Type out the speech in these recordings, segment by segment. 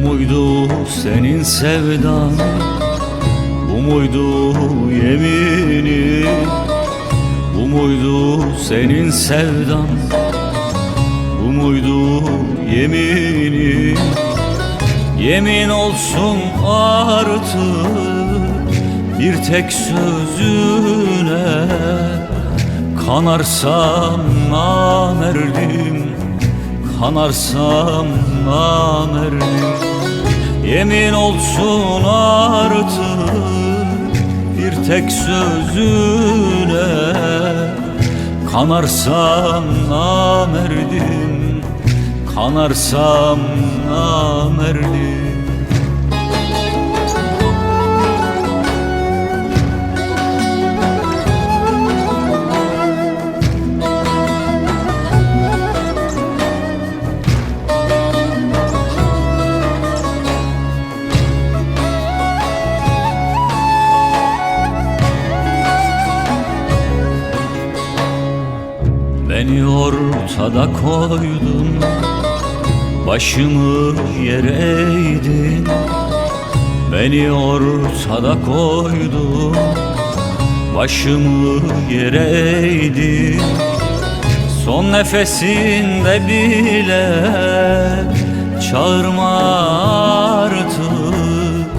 muydu senin sevdan? Bu muydu yemini? Bu muydu senin sevdan? Bu muydu yemini? Yemin olsun artık bir tek sözüne Kanarsam namerdim Kanarsam namerdim Yemin olsun artık bir tek sözüne Kanarsam namerdim Kanarsam namerdim Beni ortada koydun Başımı yere eğdin. Beni ortada koydun Başımı yere eğdin. Son nefesinde bile Çağırma artık.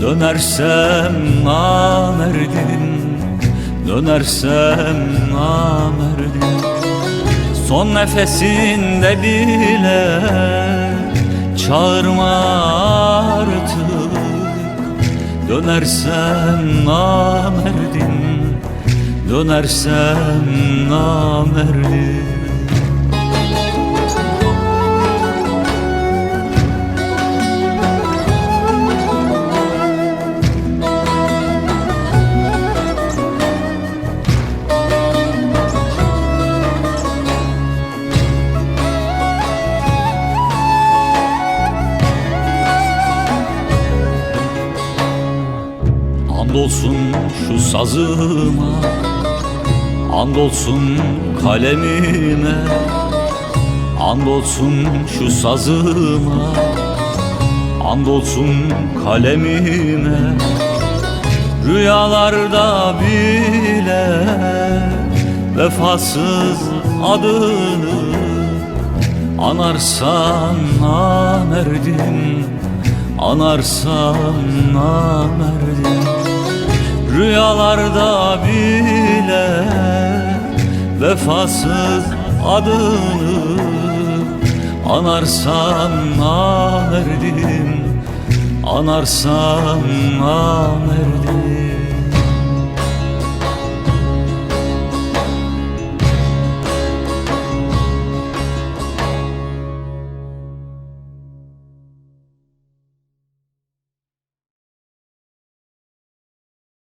Dönersem namerdim Dönersem namerdim Son nefesinde bile Çağırma artık. Dönersem namerdim Dönersem namerdim Andolsun şu sazıma Andolsun kalemime Andolsun şu sazıma Andolsun kalemime. Rüyalarda bile Vefasız adını Anarsan namerdim Anarsan namerdim Rüyalarda bile Vefasız adını Anarsam namerdim Anarsam namerdim